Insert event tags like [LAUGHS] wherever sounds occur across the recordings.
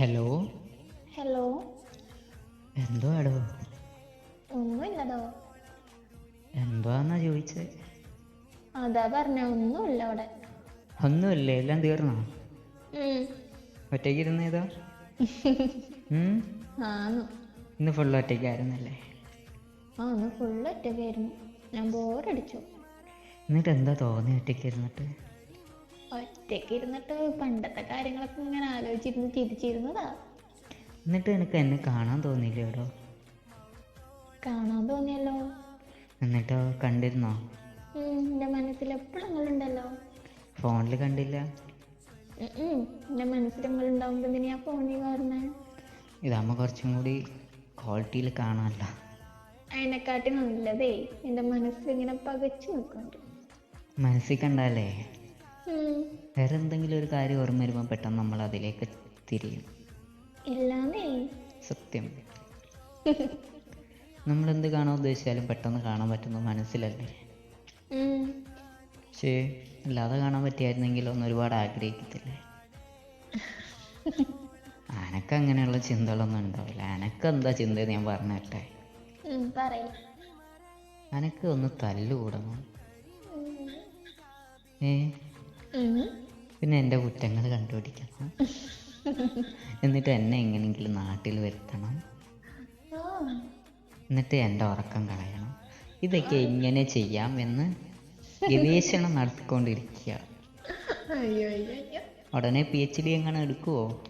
Hello hello എന്തോ എടോ ഒന്നുമില്ലടോ. എന്തുവാന്നാ ചോദിച്ചേ? അതാ പറഞ്ഞ ഒന്നുമില്ല അവിടെ. ഒന്നുമില്ലേ? എല്ലാം തീർന്നോ. ഒറ്റയ്ക്ക് ഇരുന്നേതാ? [LAUGHS] ആന്ന്. ഇന്ന് ഫുൾ ഒറ്റയ്ക്കായിരുന്നല്ലേ? ആ ഒന്ന് ഫുള്ള് ഒറ്റയ്ക്കായിരുന്നു. ഞാൻ ബോറടിച്ചു എന്നിട്ട് എന്താ തോന്നി ഒറ്റയ്ക്ക് ഇരുന്നിട്ട്? ഒറ്റയ്ക്ക് ഇരുന്നിട്ട് പണ്ടത്തെ കാര്യങ്ങളൊക്കെ ഇങ്ങനെ ആലോചിച്ചിരുന്ന് ചിരിച്ചിരുന്നതാ. എന്നിട്ട് എനിക്ക് എന്നെ കാണാൻ തോന്നിയില്ലേ എടോ കാണാൻ തോന്നിയല്ലോ. എന്നിട്ടോ? കണ്ടിരുന്നോ? എന്റെ എന്റെ മനസ്സിൽ എപ്പോഴും നിങ്ങളുണ്ടല്ലോ ഫോണിൽ കണ്ടില്ല? എന്റെ മനസ്സിൽ എന്റെ മനസ്സിൽ നിങ്ങളുണ്ടാവുമ്പോൾ എന്തിനാ ഫോണിൽ പറഞ്ഞേ ഇതാകുമ്പോൾ കുറച്ചും കൂടി ക്വാളിറ്റിയിൽ കാണാനല്ല അതിനെക്കാട്ടി നല്ലതേ എന്റെ മനസ്സിൽ ഇങ്ങനെ പകച്ചു നിൽക്കുന്നുണ്ട്. മനസ്സിൽ കണ്ടാലേ. വേറെ എന്തെങ്കിലും ഒരു കാര്യം ഓർമ്മ വരുമ്പോൾ പെട്ടെന്ന് നമ്മൾ അതിലേക്ക് തിരിയും. ഇല്ലാന്നേ. സത്യം. നമ്മൾ എന്ത് കാണാൻ ഉദ്ദേശിച്ചാലും പെട്ടെന്ന് കാണാൻ പറ്റുന്നത് മനസ്സിലല്ലേ. പക്ഷേ അല്ലാതെ കാണാൻ പറ്റിയായിരുന്നെങ്കിൽ ഒന്ന് ഒരുപാട് ആഗ്രഹിക്കത്തില്ലേ? അനക്ക് അങ്ങനെയുള്ള ചിന്തകളൊന്നും ഉണ്ടാവില്ല. അനക്ക് എന്താ ചിന്ത ഞാൻ പറഞ്ഞിട്ടെ അനക്ക് ഒന്ന് തല്ലുകൂടണം ഏ. പിന്നെ എന്റെ കുറ്റങ്ങൾ കണ്ടുപിടിക്കണം. എന്നിട്ട് എന്നെ എങ്ങനെയെങ്കിലും നാട്ടിൽ വരുത്തണം. എന്നിട്ട് എന്റെ ഉറക്കം കളയണം. ഇതൊക്കെ എങ്ങനെ ചെയ്യാം എന്ന് ഗവേഷണം നടത്തിക്കൊണ്ടിരിക്കുക. ഉടനെ പി എച്ച് ഡി എങ്ങനെ എടുക്കുവോ?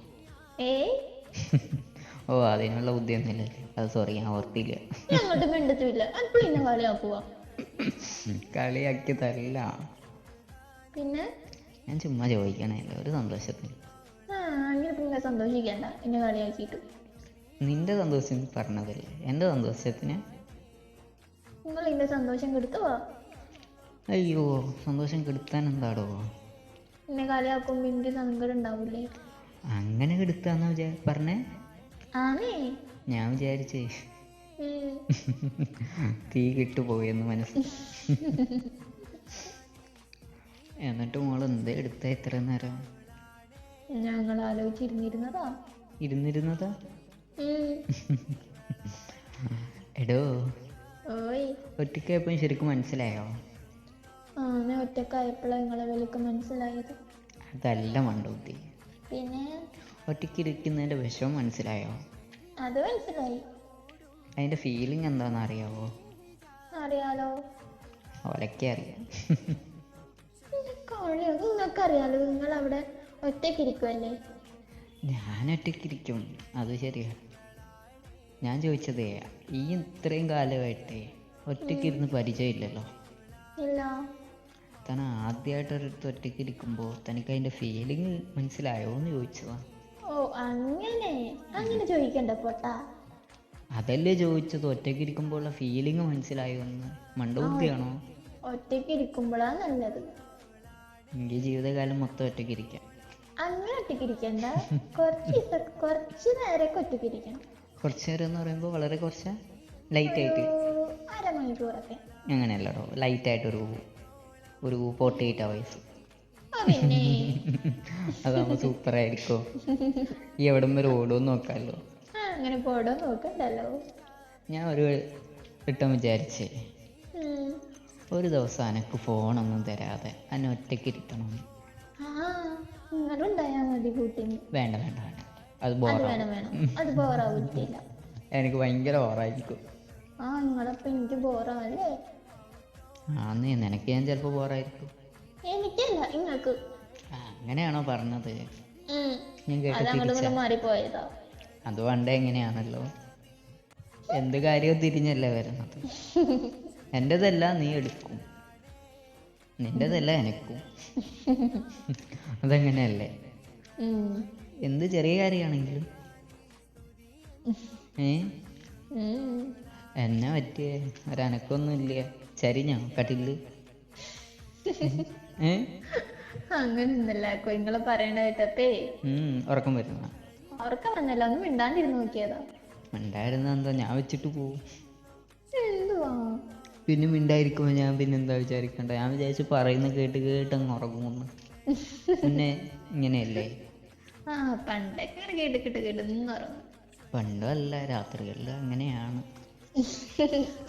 ഓ അതിനുള്ള ബുദ്ധിയൊന്നുമില്ലല്ലേ അത് സോറി ഞാൻ ഓർത്തില്ല. കളിയാക്കി തരില്ല. പിന്നെ? ഞാൻ ചുമ്മാ ചോദിക്കണേ ഒരു സന്തോഷത്തിന്. അങ്ങനെ പിന്നെ സന്തോഷിക്കണ്ട. എന്നെ കളിയാക്കിയിട്ട്. നിന്റെ സന്തോഷം പറഞ്ഞതല്ലേ? എന്റെ സന്തോഷത്തിന്? നിങ്ങൾ ഇതിന്റെ സന്തോഷം കെടുത്തുവാ? അയ്യോ സന്തോഷം കെടുത്താൻ എന്താടോ? എന്നെ കളിയാക്കുമ്പോൾ എനിക്ക് സങ്കടം ഉണ്ടാവില്ലേ അങ്ങനെ കെടുത്താന്ന് വിചാ പറഞ്ഞേ? ആണേ ഞാൻ വിചാരിച്ചേ. തീ കിട്ടുപോയെന്ന് മനസ്സിൽ [LAUGHS] എന്നിട്ട് മോൾ എന്തേ എടുത്ത ഇത്ര നേരം? ഞങ്ങൾ ആലോചിച്ചിരുന്നിരുന്നതാ ഇരുന്നിരുന്നതാ. എടോ. ഓയ്. ഒറ്റയ്ക്കായപ്പോൾ ശരിക്കും മനസ്സിലായോ? ആ ഞാൻ ഒറ്റക്കായപ്പോഴാണ് നിങ്ങളെ വിലക്ക് മനസ്സിലായത്. അതല്ല മണ്ടൂത്തി പിന്നെ? ഒറ്റയ്ക്കിരിക്കുന്നതിന്റെ വിഷമം മനസ്സിലായോ? അത് മനസ്സിലായി. അതിന്റെ ഫീലിംഗ് എന്താണെന്ന് അറിയാവോ അറിയാലോ. ഓലക്കെ അറിയാം. കളിയോ നിങ്ങൾക്കറിയാലോ. നിങ്ങൾ അവിടെ ഒറ്റയ്ക്കിരിക്കുമല്ലേ ഞാൻ ഒറ്റക്കിരിക്കും അത് ശരിയാ. ഞാൻ ചോദിച്ചതേ ഈ ഇത്രയും കാലമായിട്ട് ഒറ്റയ്ക്കിരുന്ന് പരിചയമില്ലല്ലോ. ഇല്ല. താൻ ആദ്യമായിട്ട് ഒരിടത്ത് ഒറ്റയ്ക്കിരിക്കുമ്പോൾ തനിക്ക് അതിന്റെ ഫീലിംഗ് മനസ്സിലായോ എന്ന് ചോദിച്ചതാ. ഓ അങ്ങനെ? അങ്ങനെ ചോദിക്കണ്ട പോട്ടാ. അതല്ലേ ചോദിച്ചത്? ഒറ്റയ്ക്ക് ഒറ്റയ്ക്കിരിക്കുമ്പോഴുള്ള ഫീലിംഗ് മനസ്സിലായോ എന്ന് മണ്ടബുദ്ധിയാണോ ഒറ്റയ്ക്ക് ഇരിക്കുമ്പോഴാണ് നല്ലത്. എനിക്ക് ജീവിതകാലം മൊത്തം ഒറ്റക്കിരിക്കാം അങ്ങനെ ഒറ്റയ്ക്ക് ഇരിക്കണ്ട കുറച്ച് ദിവസം കുറച്ച് നേരമൊക്കെ ഒറ്റയ്ക്ക് ഇരിക്കണം കുറച്ച് നേരം എന്ന് പറയുമ്പോൾ വളരെ കുറച്ച് ലൈറ്റ് ആയിട്ട്. അരമണിക്കൂറൊക്കെ. ലൈറ്റ് ആയിട്ട് ഒരു ഒരു ഫോർട്ടി എയ്റ്റ് അവേഴ്സ് ആ പിന്നെ അതാകുമ്പോൾ സൂപ്പറായിരിക്കും ഈ എവിടം വരെ ഓടുമെന്ന് നോക്കാമല്ലോ അങ്ങനെ പോടോ നോക്കണ്ടല്ലോ. ഞാൻ ഒരു വട്ടം വിചാരിച്ചേ. ഒരു ദിവസം അനക്ക് ഫോണൊന്നും തരാതെ അന്നെ നിങ്ങളുണ്ടായാൽ മതി കൂട്ടിന്. വേണ്ട വേണ്ട വേണ്ട. അത് അത് വേണം വേണം. അത് ബോറാവില്ല എനിക്ക് ഭയങ്കര ബോറായിരിക്കും ആ നിങ്ങളപ്പം എനിക്ക് ബോറാവല്ലേ ആന്ന് നിനക്ക് ഞാൻ ചിലപ്പോൾ ബോറായിരിക്കും എനിക്കല്ല നിങ്ങൾക്ക് ആ, അങ്ങനെയാണോ പറഞ്ഞത്? ഉം. ഞാൻ കേട്ട് അത് അങ്ങോട്ട് തിരിച്ച. ഇങ്ങോട്ട് മാറിപ്പോയതാ. അത് പണ്ടേ എങ്ങനെയാണല്ലോ? എന്ത് കാര്യവും തിരിഞ്ഞല്ലേ വരുന്നത്? [LAUGHS] എന്റെതല്ല നീ എടുക്കും. നിന്റെതല്ല എനക്കും. അതെങ്ങനെയല്ലേ. എന്ത് ചെറിയ കാര്യമാണെങ്കിലും. ഏ. എന്നെ പറ്റിയ? ഒരനക്കൊന്നും ഇല്ല ചരിഞ്ഞോ കട്ടിൽ അങ്ങനൊന്നല്ല നിങ്ങൾ പറയണ കേട്ടപ്പേ. ഉറക്കം വരുന്ന ഉറക്കം വന്നല്ല. ഒന്ന് മിണ്ടാണ്ടിരുന്ന് നോക്കിയതാ. മിണ്ടായിരുന്ന എന്താ? ഞാൻ വെച്ചിട്ട് പോവും. എന്തുവാ? പിന്നെ മിണ്ടായിരിക്കുമ്പോൾ ഞാൻ പിന്നെ എന്താ വിചാരിക്കണ്ട? ഞാൻ വിചാരിച്ചു പറയുന്ന കേട്ട് കേട്ട് അങ്ങ് ഉറങ്ങുമെന്ന് പിന്നെ ഇങ്ങനെയല്ലേ? ആ പണ്ടൊക്കെ ഇങ്ങനെ കേട്ട് കേട്ട് കേട്ട് ഉറങ്ങും. പണ്ടും അല്ല രാത്രികളിൽ അങ്ങനെയാണ്. [LAUGHS]